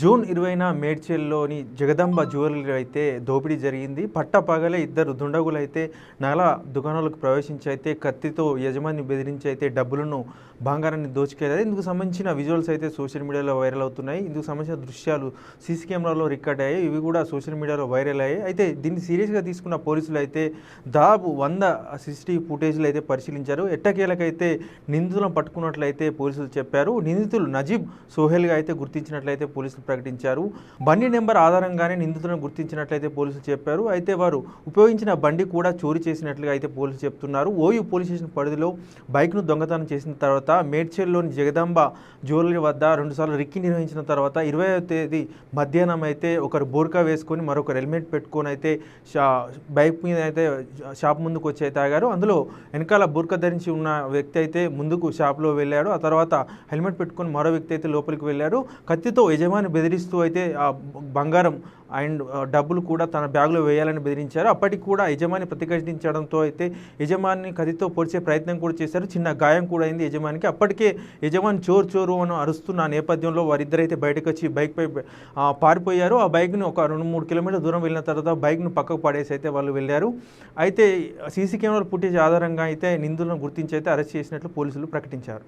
June ఇరవైన మేడ్చల్లోని Jagadamba jewellery అయితే దోపిడీ జరిగింది. పట్టపగలే ఇద్దరు దుండగులు అయితే నగల దుకాణాలకు ప్రవేశించి అయితే కత్తితో యజమాని బెదిరించి అయితే డబ్బులను బంగారాన్ని దోచుకెళ్ళారు ఇందుకు సంబంధించిన విజువల్స్ అయితే సోషల్ మీడియాలో వైరల్ అవుతున్నాయి. ఇందుకు సంబంధించిన దృశ్యాలు సీసీ కెమెరాలో రికార్డ్ అయ్యాయి. ఇవి కూడా సోషల్ మీడియాలో వైరల్ అయ్యాయి. అయితే దీన్ని సీరియస్గా తీసుకున్న పోలీసులు అయితే దాదాపు వంద సీసీటీవీ ఫుటేజ్లు అయితే పరిశీలించారు. ఎట్టకేలకైతే నిందితులను పట్టుకున్నట్లయితే పోలీసులు చెప్పారు. నిందితులు నజీబ్ సోహెల్గా అయితే గుర్తించినట్లయితే పోలీసులు ప్రకటించారు. బండి నెంబర్ ఆధారంగానే నిందితులను గుర్తించినట్లయితే పోలీసులు చెప్పారు. అయితే వారు ఉపయోగించిన బండి కూడా చోరీ చేసినట్లుగా అయితే పోలీసులు చెప్తున్నారు. ఓయూ పోలీస్ స్టేషన్ పరిధిలో బైక్ను దొంగతనం చేసిన తర్వాత మేడ్చల్లోని జగదాంబ జ్యువెలరీ వద్ద రెండుసార్లు రిక్కి నిర్వహించిన తర్వాత ఇరవై తేదీ మధ్యాహ్నం అయితే ఒకరు బోర్కా వేసుకొని మరొకరు హెల్మెట్ పెట్టుకొని అయితే షా బైక్ మీద అయితే షాప్ ముందుకు వచ్చి అయితే ఆగారు. అందులో వెనకాల బుర్కా ధరించి ఉన్న వ్యక్తి అయితే ముందుకు షాప్లో వెళ్ళాడు. ఆ తర్వాత హెల్మెట్ పెట్టుకొని మరో వ్యక్తి అయితే లోపలికి వెళ్ళాడు. కత్తితో యజమాని బెదిరిస్తూ అయితే ఆ బంగారం అండ్ డబ్బులు కూడా తన బ్యాగులో వేయాలని బెదిరించారు. అప్పటికి కూడా యజమాని ప్రతిఘటించడంతో అయితే యజమాని కదితో పొడిచే ప్రయత్నం కూడా చేశారు. చిన్న గాయం కూడా అయింది యజమానికి. అప్పటికే యజమాని చోరు చోరు అని అరుస్తున్న నేపథ్యంలో వారిద్దరైతే బయటకు వచ్చి బైక్పై పారిపోయారు. ఆ బైక్ను ఒక రెండు మూడు కిలోమీటర్ల దూరం వెళ్ళిన తర్వాత బైక్ను పక్కకు పడేసి అయితే వాళ్ళు వెళ్ళారు. అయితే సీసీ కెమెరాల ఫుటేజ్ ఆధారంగా అయితే నిందితులను గుర్తించి అయితే అరెస్ట్ చేసినట్లు పోలీసులు ప్రకటించారు.